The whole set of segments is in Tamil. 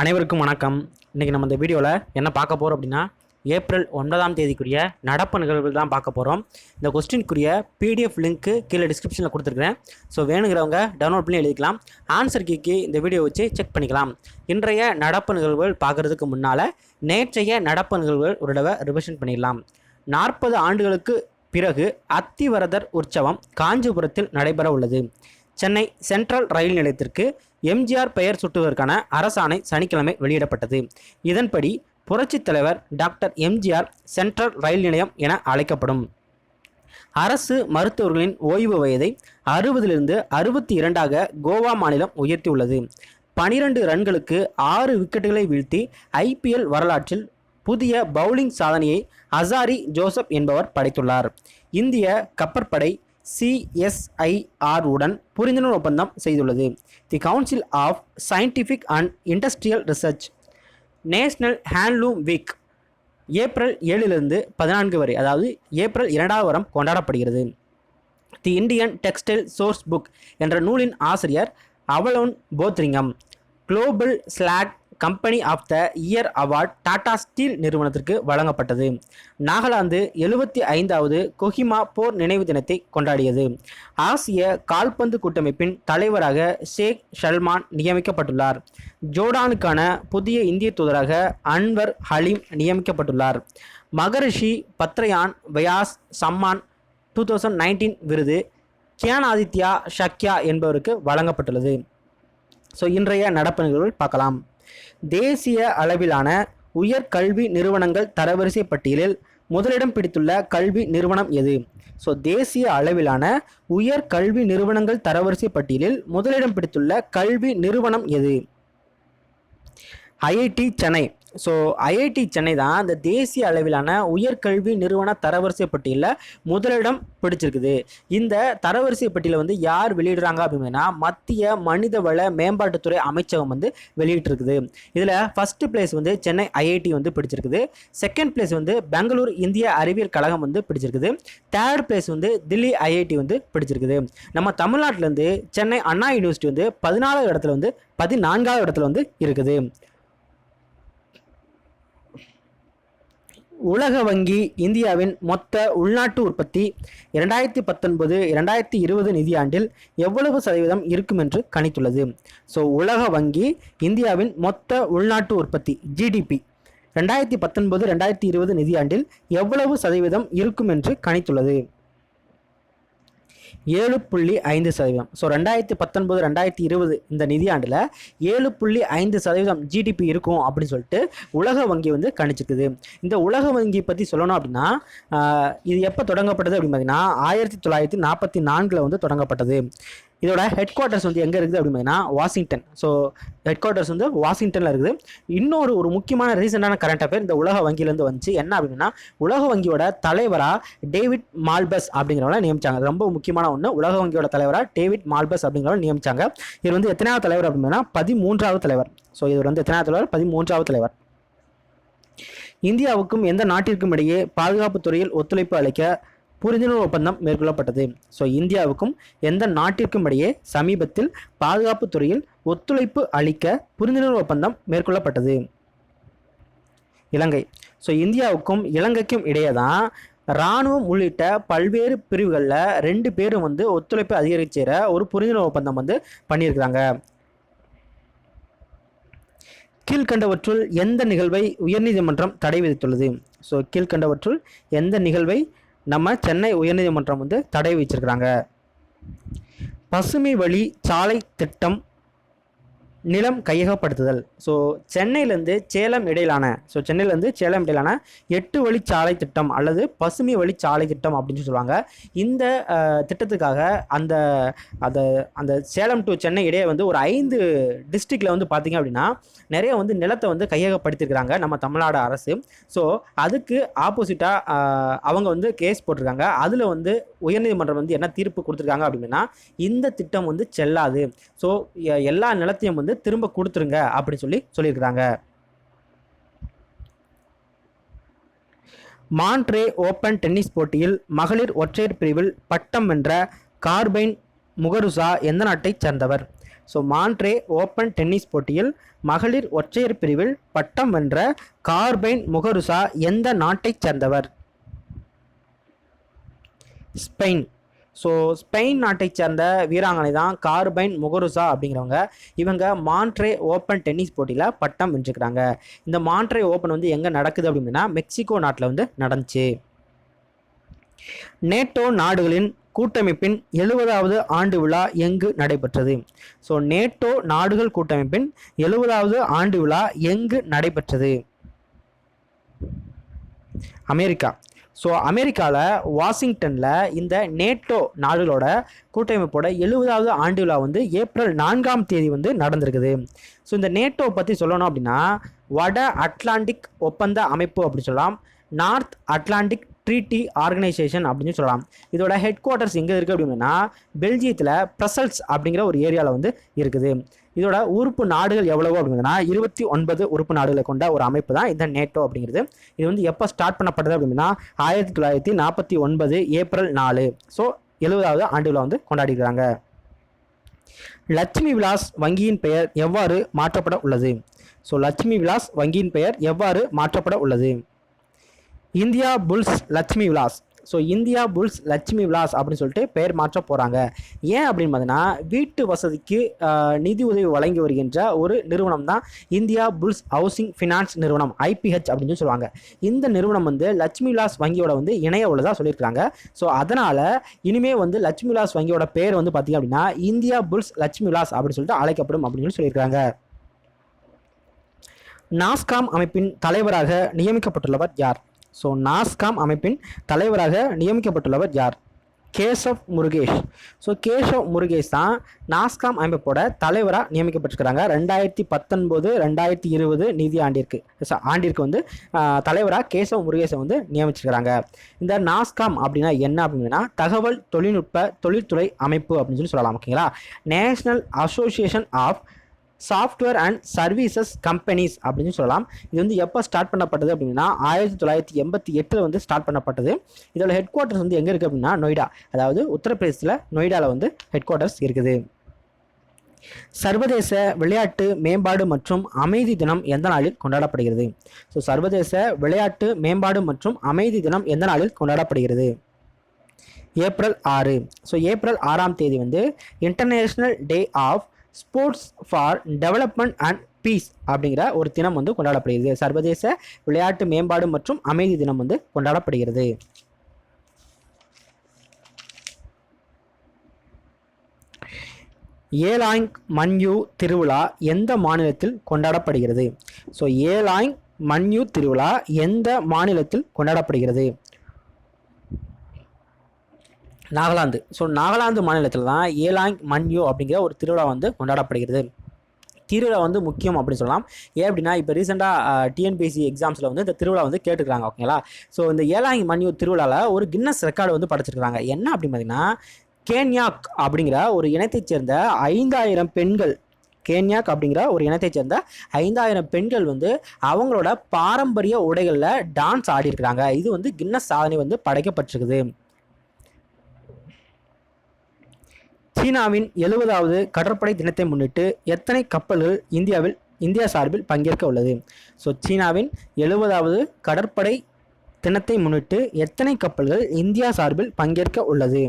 அனைவருக்கும் வணக்கம். இன்றைக்கி நம்ம இந்த வீடியோவில் என்ன பார்க்க போகிறோம் அப்படின்னா ஏப்ரல் ஒன்பதாம் தேதிக்குரிய நடப்பு நிகழ்வுகள் தான் பார்க்க போகிறோம் இந்த கொஸ்டினுக்குரிய பிடிஎஃப் லிங்க்கு கீழே டிஸ்கிரிப்ஷனில் கொடுத்துருக்குறேன். ஸோ வேணுங்கிறவங்க டவுன்லோட் பண்ணி எழுதிக்கலாம். ஆன்சர் கீக்கு இந்த வீடியோ வச்சு செக் பண்ணிக்கலாம். இன்றைய நடப்பு நிகழ்வுகள் பார்க்குறதுக்கு முன்னால் நேற்றைய நடப்பு நிகழ்வுகள் ஒரு தடவை ரிவிஷன் பண்ணிடலாம். நாற்பது ஆண்டுகளுக்கு பிறகு அத்திவரதர் உற்சவம் காஞ்சிபுரத்தில் நடைபெற உள்ளது. சென்னை சென்ட்ரல் ரயில் நிலையத்திற்கு எம்ஜிஆர் பெயர் சுட்டுவதற்கான அரசாணை சனிக்கிழமை வெளியிடப்பட்டது. இதன்படி புரட்சித் தலைவர் டாக்டர் எம்ஜிஆர் சென்ட்ரல் ரயில் நிலையம் என அழைக்கப்படும். அரசு மருத்துவர்களின் ஓய்வு வயதை அறுபதிலிருந்து அறுபத்தி இரண்டாக கோவா மாநிலம் உயர்த்தியுள்ளது. பனிரெண்டு ரன்களுக்கு ஆறு விக்கெட்டுகளை வீழ்த்தி ஐபிஎல் வரலாற்றில் புதிய பவுலிங் சாதனையை அசாரி ஜோசப் என்பவர் படைத்துள்ளார். இந்திய கப்பற்படை சிஎஸ்ஐஆர் உடன் புரிந்துணர்வு ஒப்பந்தம் செய்துள்ளது. The council of scientific and industrial research national handloom week April ஏழிலிருந்து பதினான்கு வரை அதாவது ஏப்ரல் இரண்டாவது வாரம் கொண்டாடப்படுகிறது. The Indian textile source book என்ற நூலின் ஆசிரியர் Avalon Fotheringham. Global slag company of the year award Tata steel நிறுவனத்திற்கு வழங்கப்பட்டது. நாகாலாந்து எழுபத்தி ஐந்தாவது கொஹிமா போர் நினைவு தினத்தை கொண்டாடியது. ஆசிய கால்பந்து கூட்டமைப்பின் தலைவராக ஷேக் ஷல்மான் நியமிக்கப்பட்டுள்ளார். ஜோர்டானுக்கான புதிய இந்திய தூதராக அன்வர் ஹலீம் நியமிக்கப்பட்டுள்ளார். Maharishi Badrayan Vyas Samman two thousand nineteen விருது கியான் ஆதித்யா ஷக்யா என்பவருக்கு வழங்கப்பட்டுள்ளது. ஸோ இன்றைய நடப்பு நிகழ்வுகள் பார்க்கலாம். தேசிய அளவிலான உயர்கல்வி நிறுவனங்கள் தரவரிசை பட்டியலில் முதலிடம் பிடித்துள்ள கல்வி நிறுவனம் எது? ஸோ தேசிய அளவிலான உயர் கல்வி நிறுவனங்கள் தரவரிசை பட்டியலில் முதலிடம் பிடித்துள்ள கல்வி நிறுவனம் எது? IIT Chennai. So IIT Chennai தான் இந்த தேசிய அளவிலான உயர்கல்வி நிறுவன தரவரிசை பட்டியலில் முதலிடம் பிடிச்சிருக்குது. இந்த தரவரிசை பட்டியலை வந்து யார் வெளியிடுறாங்க அப்படின்னா மத்திய மனிதவள மேம்பாட்டுத்துறை அமைச்சகம் வந்து வெளியிட்டிருக்குது. இதில் ஃபஸ்ட்டு பிளேஸ் வந்து சென்னை ஐஐடி வந்து பிடிச்சிருக்குது. செகண்ட் பிளேஸ் வந்து பெங்களூர் இந்திய அறிவியல் கழகம் வந்து பிடிச்சிருக்குது. தேர்ட் பிளேஸ் வந்து தில்லி ஐஐடி வந்து பிடிச்சிருக்குது. நம்ம தமிழ்நாட்டிலேருந்து சென்னை அண்ணா யூனிவர்சிட்டி வந்து பதினாலாவது இடத்துல வந்து பதினான்காவது இடத்துல வந்து இருக்குது. உலக வங்கி இந்தியாவின் மொத்த உள்நாட்டு உற்பத்தி இரண்டாயிரத்தி பத்தொன்பது இரண்டாயிரத்தி இருபது நிதியாண்டில் எவ்வளவு சதவீதம் இருக்கும் என்று கணித்துள்ளது. ஸோ உலக வங்கி இந்தியாவின் மொத்த உள்நாட்டு உற்பத்தி ஜிடிபி ரெண்டாயிரத்தி பத்தொன்பது ரெண்டாயிரத்தி இருபது நிதியாண்டில் எவ்வளவு சதவீதம் இருக்கும் என்று கணித்துள்ளது. ஏழு புள்ளி ஐந்து சதவீதம். ஸோ ரெண்டாயிரத்தி பத்தொன்பது ரெண்டாயிரத்தி இருபது இந்த நிதியாண்டில் ஏழு புள்ளி ஐந்து சதவீதம் ஜிடிபி இருக்கும் அப்படின்னு சொல்லிட்டு உலக வங்கி வந்து கணிச்சிருக்குது. இந்த உலக வங்கி பற்றி சொல்லணும் அப்படின்னா இது எப்போ தொடங்கப்பட்டது அப்படின்னு பார்த்தீங்கன்னா ஆயிரத்தி தொள்ளாயிரத்தி நாற்பத்தி நான்கில் வந்து தொடங்கப்பட்டது. இதோட ஹெட் குவார்ட்டர்ஸ் வந்து எங்கே இருக்குது அப்படின்னு வாஷிங்டன். ஸோ ஹெட் குவார்ட்டர்ஸ் வந்து வாஷிங்டனில் இருக்குது. இன்னொரு ஒரு முக்கியமான ரீசெண்டான கரண்ட் அஃபேர் இந்த உலக வங்கியிலேருந்து வந்துச்சு. என்ன அப்படின்னா உலக வங்கியோட தலைவராக டேவிட் மால்பஸ் அப்படிங்கிறவங்கள நியமிச்சாங்க. ரொம்ப முக்கியமான ஒன்று உலக வங்கியோட தலைவராக டேவிட் மால்பஸ் அப்படிங்கிறவங்க நியமிச்சாங்க. இவர் வந்து எத்தனாவது தலைவர் அப்படின்னா பதிமூன்றாவது தலைவர். ஸோ இவர் வந்து எத்தனாவது தலைவர்? பதிமூன்றாவது தலைவர். இந்தியாவுக்கும் எந்த நாட்டிற்கும் இடையே பாதுகாப்பு துறையில் ஒத்துழைப்பு அளிக்க புரிந்துணர்வு ஒப்பந்தம் மேற்கொள்ளப்பட்டது. ஸோ இந்தியாவுக்கும் எந்த நாட்டிற்கும் இடையே சமீபத்தில் பாதுகாப்பு துறையில் ஒத்துழைப்பு அளிக்க புரிந்துணர்வு ஒப்பந்தம் மேற்கொள்ளப்பட்டது. இலங்கை. ஸோ இந்தியாவுக்கும் இலங்கைக்கும் இடையே தான் இராணுவம் உள்ளிட்ட பல்வேறு பிரிவுகளில் ரெண்டு பேரும் வந்து ஒத்துழைப்பு அதிகரிச்சிற ஒரு புரிந்துணர்வு ஒப்பந்தம் வந்து பண்ணியிருக்கிறாங்க. கீழ்கண்டவற்றுள் எந்த நிகழ்வை உயர்நீதிமன்றம் தடை விதித்துள்ளது? ஸோ கீழ்கண்டவற்றுள் எந்த நிகழ்வை நம்ம சென்னை உயர்நீதிமன்றம் வந்து தடை விதிச்சிருக்கிறாங்க. பசுமை வழி சாலை திட்டம் நிலம் கையகப்படுத்துதல். ஸோ சென்னையிலேருந்து சேலம் இடையிலான ஸோ சென்னையிலேருந்து சேலம் இடையிலான எட்டு வழி சாலை திட்டம் அல்லது பசுமை வழி சாலை திட்டம் அப்படின்னு சொல்லுவாங்க. இந்த திட்டத்துக்காக அந்த அந்த அந்த சேலம் டு சென்னை இடையே வந்து ஒரு ஐந்து டிஸ்ட்ரிக்டில் வந்து பார்த்திங்க அப்படின்னா நிறைய வந்து நிலத்தை வந்து கையகப்படுத்திருக்கிறாங்க நம்ம தமிழ்நாடு அரசு. ஸோ அதுக்கு ஆப்போசிட்டாக அவங்க வந்து கேஸ் போட்டிருக்காங்க. அதில் வந்து உயர்நீதிமன்றம் வந்து என்ன தீர்ப்பு கொடுத்துருக்காங்க அப்படின்னா இந்த திட்டம் வந்து செல்லாது. ஸோ எல்லா நிலத்தையும் வந்து திரும்ப கொடுத்துருங்க அப்படின்னு சொல்லி சொல்லியிருக்கிறாங்க. மான்ட்ரே ஓப்பன் டென்னிஸ் போட்டியில் மகளிர் ஒற்றையர் பிரிவில் பட்டம் வென்ற கார்பைன் முகருசா எந்த நாட்டைச் சேர்ந்தவர்? ஸோ மான்ட்ரே ஓப்பன் டென்னிஸ் போட்டியில் மகளிர் ஒற்றையர் பிரிவில் பட்டம் வென்ற கார்பைன் முகருசா எந்த நாட்டைச் சேர்ந்தவர்? ஸ்பெயின். ஸோ ஸ்பெயின் நாட்டைச் சேர்ந்த வீராங்கனை தான் கார்பைன் முகருசா அப்படிங்கிறவங்க. இவங்க மான்ட்ரே ஓப்பன் டென்னிஸ் போட்டியில் பட்டம் வென்றுக்கிறாங்க இந்த மான்ட்ரே ஓப்பன் வந்து எங்கே நடக்குது அப்படின்னா மெக்சிகோ நாட்டில் வந்து நடந்துச்சு. நேட்டோ நாடுகளின் கூட்டமைப்பின் எழுபதாவது ஆண்டு விழா எங்கு நடைபெற்றது? ஸோ நேட்டோ நாடுகள் கூட்டமைப்பின் எழுபதாவது ஆண்டு விழா எங்கு நடைபெற்றது? அமெரிக்கா. ஸோ அமெரிக்காவில் வாஷிங்டனில் இந்த நேட்டோ நாடுகளோட கூட்டமைப்போட எழுபதாவது ஆண்டு விழா வந்து ஏப்ரல் நான்காம் தேதி வந்து நடந்திருக்குது. ஸோ இந்த நேட்டோ பற்றி சொல்லணும் அப்படின்னா வட அட்லாண்டிக் ஒப்பந்த அமைப்பு அப்படின்னு சொல்லலாம். நார்த் அட்லாண்டிக் ட்ரீட்டி ஆர்கனைசேஷன் அப்படின்னு சொல்லலாம். இதோட ஹெட் குவார்ட்டர்ஸ் எங்கே இருக்குது அப்படின்னா பெல்ஜியத்தில் ப்ரசல்ஸ் அப்படிங்கிற ஒரு ஏரியாவில் வந்து இருக்குது. இதோட உறுப்பு நாடுகள் எவ்வளவோ அப்படிங்கன்னா இருபத்தி ஒன்பது உறுப்பு நாடுகளை கொண்ட ஒரு அமைப்பு தான் இந்த நேட்டோ அப்படிங்கிறது. இது வந்து எப்போ ஸ்டார்ட் பண்ணப்பட்டது அப்படின்னா ஆயிரத்தி தொள்ளாயிரத்தி நாற்பத்தி ஒன்பது ஏப்ரல் நாலு. ஸோ எழுபதாவது ஆண்டு வந்து கொண்டாடிக்கிறாங்க லட்சுமி விலாஸ் வங்கியின் பெயர் எவ்வாறு மாற்றப்பட உள்ளது? ஸோ லட்சுமி விலாஸ் வங்கியின் பெயர் எவ்வாறு மாற்றப்பட உள்ளது? Indiabulls Lakshmi Vilas. So Indiabulls Lakshmi Vilas அப்படின்னு சொல்லிட்டு பெயர் மாற்ற போகிறாங்க ஏன் அப்படின்னு பார்த்தீங்கன்னா வீட்டு வசதிக்கு நிதி உதவி வழங்கி வருகின்ற ஒரு நிறுவனம் தான் இந்தியா புல்ஸ் ஹவுசிங் ஃபினான்ஸ் நிறுவனம் ஐபிஹெச் அப்படின்னு சொல்லி சொல்லுவாங்க. இந்த நிறுவனம் வந்து லட்சுமி விலாஸ் வங்கியோட வந்து இணைய உள்ளதாக சொல்லியிருக்காங்க ஸோ அதனால் இனிமே வந்து லட்சுமி விலாஸ் வங்கியோட பேர் வந்து பார்த்தீங்க அப்படின்னா இந்தியா புல்ஸ் லட்சுமி விலாஸ் அப்படின்னு சொல்லிட்டு அழைக்கப்படும் அப்படின்னு சொல்லியிருக்காங்க நாஸ்காம் அமைப்பின் தலைவராக நியமிக்கப்பட்டுள்ளவர் யார்? ஸோ நாஸ்காம் அமைப்பின் தலைவராக நியமிக்கப்பட்டுள்ளவர் யார்? கேசவ் முருகேஷ். ஸோ கேசவ் முருகேஷ் தான் நாஸ்காம் அமைப்போட தலைவராக நியமிக்கப்பட்டிருக்கிறாங்க. ரெண்டாயிரத்தி பத்தொன்பது ரெண்டாயிரத்தி இருபது நிதி ஆண்டிற்கு. ச- ஆண்டிற்கு வந்து தலைவராக கேசவ் முருகேஷை வந்து நியமிச்சிருக்கிறாங்க. இந்த நாஸ்காம் அப்படின்னா என்ன அப்படின்னா தகவல் தொழில்நுட்ப தொழில்துறை அமைப்பு அப்படின்னு சொல்லி சொல்லலாம் ஓகேங்களா national association of software and services companies அப்படின்னு சொல்லலாம். இது வந்து எப்போ ஸ்டார்ட் பண்ணப்பட்டது அப்படின்னா ஆயிரத்தி தொள்ளாயிரத்தி எண்பத்தி எட்டில் வந்து ஸ்டார்ட் பண்ணப்பட்டது. இதோட ஹெட் குவார்ட்டர்ஸ் வந்து எங்கே இருக்குது அப்படின்னா நொய்டா. அதாவது உத்தரப்பிரதேசத்தில் நொய்டாவில் வந்து ஹெட் குவார்ட்டர்ஸ் இருக்குது. சர்வதேச விளையாட்டு மேம்பாடு மற்றும் அமைதி தினம் எந்த நாளில் கொண்டாடப்படுகிறது? ஸோ சர்வதேச விளையாட்டு மேம்பாடு மற்றும் அமைதி தினம் எந்த நாளில் கொண்டாடப்படுகிறது? ஏப்ரல் ஆறு. ஸோ ஏப்ரல் ஆறாம் தேதி வந்து international day of sports for development and peace அப்படிங்கிற ஒரு தினம் வந்து கொண்டாடப்படுகிறது. சர்வதேச விளையாட்டு மேம்பாடு மற்றும் அமைதி தினம் வந்து கொண்டாடப்படுகிறது. ஏலாங் மன்யூ திருவிழா எந்த மாநிலத்தில் கொண்டாடப்படுகிறது? ஸோ ஏலாங் மன்யூ திருவிழா எந்த மாநிலத்தில் கொண்டாடப்படுகிறது? நாகாலாந்து. ஸோ நாகாலாந்து மாநிலத்தில் தான் ஏலாங் மன்யூ அப்படிங்கிற ஒரு திருவிழா வந்து கொண்டாடப்படுகிறது. திருவிழா வந்து முக்கியம் அப்படின்னு சொல்லலாம். ஏன் அப்படின்னா இப்போ ரீசெண்டாக டிஎன்பிஎஸ்சி எக்ஸாம்ஸில் வந்து இந்த திருவிழா வந்து கேட்டுக்கிறாங்க ஓகேங்களா ஸோ இந்த ஏலாங் மன்யூ திருவிழாவில் ஒரு கின்னஸ் ரெக்கார்டு வந்து படைச்சிருக்காங்க என்ன அப்படின்னு பார்த்தீங்கன்னா கேன்யாக் அப்படிங்கிற ஒரு இனத்தைச் சேர்ந்த ஐந்தாயிரம் பெண்கள் கேன்யாக் அப்படிங்கிற ஒரு இனத்தைச் சேர்ந்த ஐந்தாயிரம் பெண்கள் வந்து அவங்களோட பாரம்பரிய உடைகளில் டான்ஸ் ஆடியிருக்கிறாங்க. இது வந்து கின்னஸ் சாதனை வந்து படைக்கப்பட்டிருக்குது. சீனாவின் எழுபதாவது கடற்படை தினத்தை முன்னிட்டு எத்தனை கப்பல்கள் இந்தியாவில் இந்தியா சார்பில் பங்கேற்க உள்ளது? ஸோ சீனாவின் எழுபதாவது கடற்படை தினத்தை முன்னிட்டு எத்தனை கப்பல்கள் இந்தியா சார்பில் பங்கேற்க உள்ளது?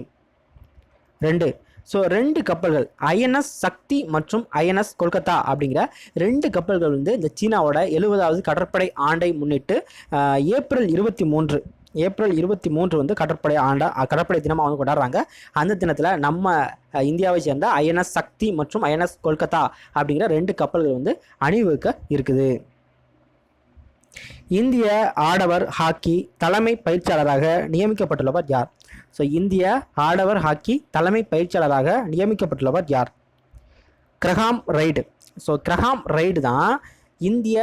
ரெண்டு. ஸோ ரெண்டு கப்பல்கள் ஐஎன்எஸ் சக்தி மற்றும் ஐஎன்எஸ் கொல்கத்தா அப்படிங்கிற ரெண்டு கப்பல்கள் வந்து இந்த சீனாவோட எழுபதாவது கடற்படை ஆண்டை முன்னிட்டு ஏப்ரல் இருபத்தி மூன்று ஏப்ரல் இருபத்தி மூன்று வந்து கடற்படை ஆண்டா கடற்படை தினமாக வந்து கொண்டாடுறாங்க. அந்த தினத்தில் நம்ம இந்தியாவை சேர்ந்த ஐஎன்எஸ் சக்தி மற்றும் ஐஎன்எஸ் கொல்கத்தா அப்படிங்கிற ரெண்டு கப்பல்கள் வந்து அணிவகுக்க இருக்குது. இந்திய ஆடவர் ஹாக்கி தலைமை பயிற்சியாளராக நியமிக்கப்பட்டுள்ளவர் யார்? ஸோ இந்திய ஆடவர் ஹாக்கி தலைமை பயிற்சியாளராக நியமிக்கப்பட்டுள்ளவர் யார்? Graham Reid. So Graham Reid தான் இந்திய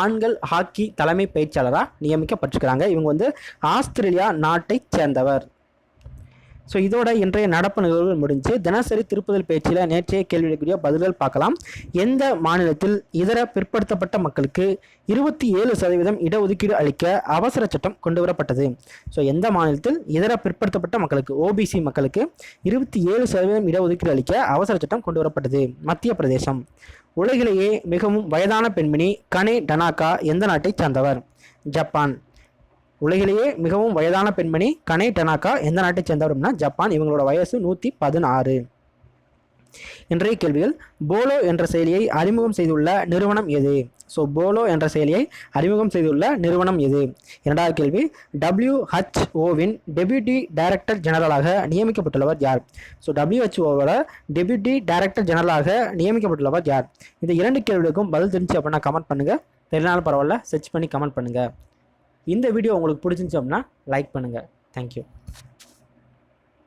ஆண்கள் ஹாக்கி தலைமை பயிற்சியாளராக நியமிக்கப்பட்டிருக்கிறாங்க. இவங்க வந்து ஆஸ்திரேலியா நாட்டைச் சேர்ந்தவர். ஸோ இதோட இன்றைய நடப்பு நிகழ்வுகள் முடிஞ்சு தினசரி திருப்புதல் பேச்சில் நேற்றைய கேள்விக்குரிய பதில்கள் பார்க்கலாம். எந்த மாநிலத்தில் இதர பிற்படுத்தப்பட்ட மக்களுக்கு இருபத்தி ஏழு சதவீதம் இடஒதுக்கீடு அளிக்க அவசர சட்டம் கொண்டு வரப்பட்டது ஸோ எந்த மாநிலத்தில் இதர பிற்படுத்தப்பட்ட மக்களுக்கு ஓபிசி மக்களுக்கு இருபத்தி ஏழு சதவீதம் இடஒதுக்கீடு அளிக்க அவசர சட்டம் கொண்டு வரப்பட்டது மத்திய பிரதேசம். உலகிலேயே மிகவும் வயதான பெண்மணி கனே டனாக்கா எந்த நாட்டைச் சார்ந்தவர்? ஜப்பான். உலகிலேயே மிகவும் வயதான பெண்மணி கனே டனாக்கா எந்த நாட்டைச் சேர்ந்தவர் அப்படின்னா ஜப்பான் இவங்களோட வயசு நூற்றி பதினாறு. இன்றைய கேள்விகள் போலோ என்ற செயலியை அறிமுகம் செய்துள்ள நிறுவனம் எது? ஸோ போலோ என்ற செயலியை அறிமுகம் செய்துள்ள நிறுவனம் எது? இரண்டாவது கேள்வி டபிள்யூஹெச்ஓவின் டெபியூட்டி டைரக்டர் ஜெனரலாக நியமிக்கப்பட்டுள்ளவர் யார்? ஸோ டபிள்யூஹெச்ஓவோட டெபியூட்டி டைரக்டர் ஜெனரலாக நியமிக்கப்பட்டுள்ளவர் யார்? இந்த இரண்டு கேள்விகளுக்கும் பதில் தெரிஞ்சு அப்படின்னா கமெண்ட் பண்ணுங்கள் தெரியனாலும் பரவாயில்ல சர்ச் பண்ணி கமெண்ட் பண்ணுங்கள் இந்த வீடியோ உங்களுக்கு பிடிச்சிருந்துச்சு அப்படின்னா லைக் பண்ணுங்கள் தேங்க்யூ